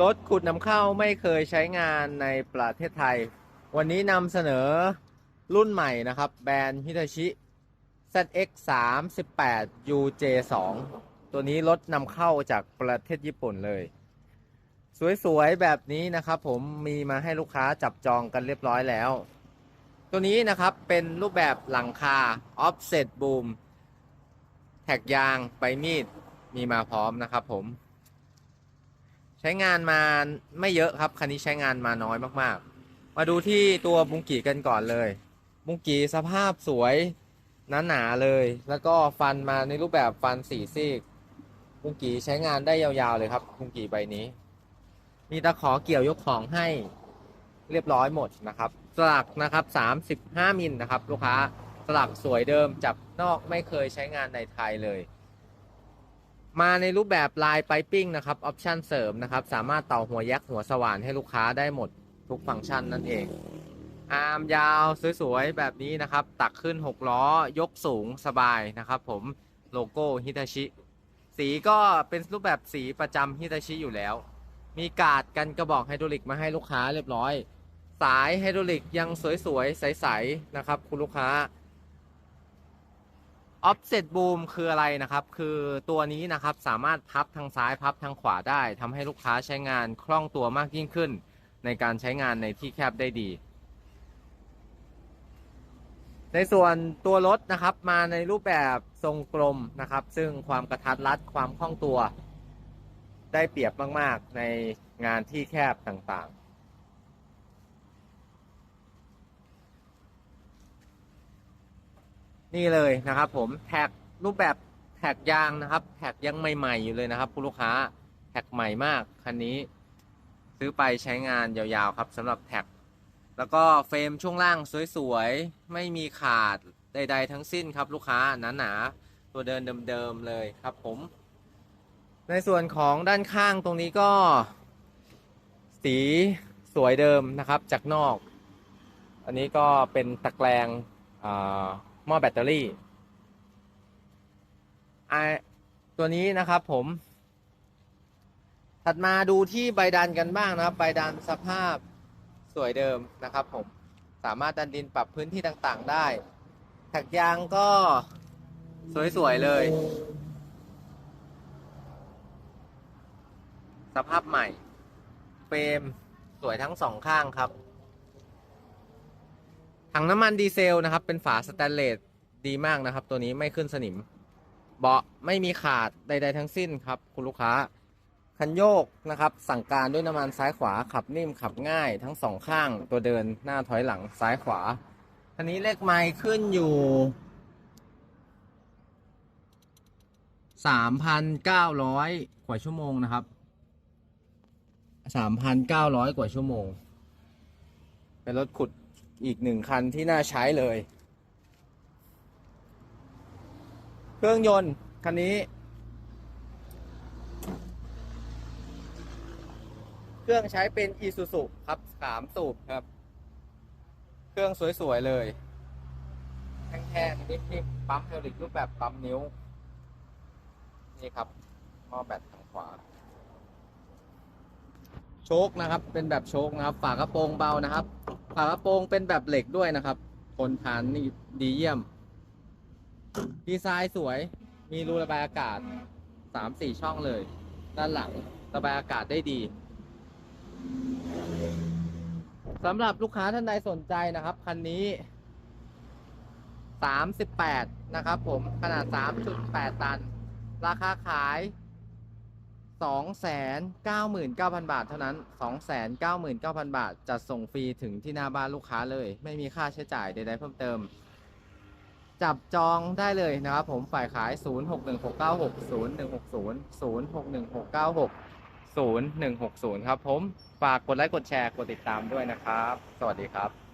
รถขุดนำเข้าไม่เคยใช้งานในประเทศไทย วันนี้นำเสนอรุ่นใหม่นะครับ แบรนด์ฮิตาชิ ZX 3 8 UJ 2ตัวนี้รถนำเข้าจากประเทศญี่ปุ่นเลย สวยๆ แบบนี้นะครับผมมีมาให้ลูกค้าจับจองกันเรียบร้อยแล้ว ตัวนี้นะครับเป็นรูปแบบหลังคา offset boom แท็กยางใบมีดมีมาพร้อมนะครับผม ใช้งานมาไม่เยอะครับ คันนี้ใช้งานมาน้อยมากๆ มาดูที่ตัวบุงกีกันก่อนเลย บุงกีสภาพสวยหนาๆเลย แล้วก็ฟันมาในรูปแบบฟันสี่ซี่บุงกีใช้งานได้ยาวๆเลยครับบุงกีใบนี้ มีตะขอเกี่ยวยกของให้เรียบร้อยหมดนะครับสลักนะครับ 35 มิลนะครับ ลูกค้าสลักสวยเดิมจับนอกไม่เคยใช้งานในไทยเลย มาในรูปแบบลายไปปิ้งนะครับออปชันเสริมนะครับ สามารถต่อหัวยักษ์หัวสว่านให้ลูกค้าได้หมดทุกฟังก์ชันนั่นเอง อาร์มยาวสวยๆ แบบนี้นะครับ ตักขึ้น 6 ล้อ ยกสูงสบายนะครับผมโลโก้ฮิตาชิ สีก็เป็นรูปแบบสีประจำฮิตาชิอยู่แล้ว มีกาดกันกระบอกไฮดรอลิกมาให้ลูกค้าเรียบร้อย สายไฮดรอลิกยังสวยๆ ใสๆนะครับคุณลูกค้า offset boom คืออะไรนะครับ คือตัวนี้นะครับสามารถพับทางซ้ายพับทางขวาได้ทำให้ลูกค้าใช้งานคล่องตัวมากยิ่งขึ้น ในการใช้งานในที่แคบได้ดี ในส่วนตัวรถนะครับมาในรูปแบบทรงกลมนะครับ ซึ่งความกระทัดรัดความคล่องตัว ได้เปรียบมาก ๆ ในงานที่แคบต่างๆ นี่เลยนะครับผมแท็กรูปแบบแท็กยางนะครับ แท็กยังใหม่ๆอยู่เลยนะครับคุณลูกค้าแท็กใหม่มากคันนี้ ซื้อไปใช้งานยาวๆครับสำหรับแท็กแล้วก็เฟรมช่วงล่างสวยๆ ไม่มีขาดใด ๆ ทั้งสิ้นครับลูกค้าหนาๆตัวเดินเดิมๆเลยครับผม ในส่วนของด้านข้างตรงนี้ก็ สีสวยเดิมนะครับจากนอก อันนี้ก็เป็นตะแกรงอ หม้อแบตเตอรี่ไอตัวนี้นะครับผม ถัดมาดูที่ใบดันกันบ้างนะครับ ใบดันสภาพสวยเดิมนะครับผม สามารถดันดินปรับพื้นที่ต่างๆได้ ถักยางก็สวยๆเลย สภาพใหม่ เฟรมสวยทั้งสองข้างครับ ถังน้ำมันดีเซลนะครับ เป็นฝาสแตนเลสดีมากนะครับ ตัวนี้ไม่ขึ้นสนิม เบาะไม่มีขาดใด ๆ ทั้งสิ้นครับ คุณลูกค้า คันโยกนะครับ สั่งการด้วยน้ำมันซ้ายขวาขับนิ่มขับง่ายทั้งสองข้างตัวเดินหน้าถอยหลังซ้ายขวาคันนี้เลขไมล์ขึ้นอยู่3,900กว่าชั่วโมงนะครับ3,900กว่าชั่วโมง เป็นรถขุด อีกหนึ่งคันที่น่าใช้เลย เครื่องยนต์คันนี้ เครื่องใช้เป็น Isuzu ครับสามสูบครับ เครื่องสวย ๆ เลยแท่งๆนิ่มๆปั๊มเฮลิกรูปแบบปั๊มนิ้ว นี่ครับหม้อแบตทางขวาโชคนะครับ เป็นแบบโชคนะครับ ฝากระโปรงเบานะครับ ฝากระโปรงเป็นแบบเหล็กด้วยนะครับทนทานนี่ดีเยี่ยม ดีไซน์สวย มีรูระบายอากาศสามสี่ช่องเลย ด้านหลังระบายอากาศได้ดีสำหรับลูกค้าท่านใดสนใจนะครับ คันนี้ 38 นะครับผมขนาด 3.8 ตัน ราคาขาย 299,000 บาทเท่านั้น 299,000 บาท จัดส่งฟรีถึงที่หน้าบ้านลูกค้าเลย ไม่มีค่าใช้จ่ายใดๆเพิ่มเติม จับจองได้เลยนะครับผมฝ่ายขาย 0616960160 0616960160 ครับผม ฝากกดไลค์กดแชร์กดติดตามด้วยนะครับ สวัสดีครับ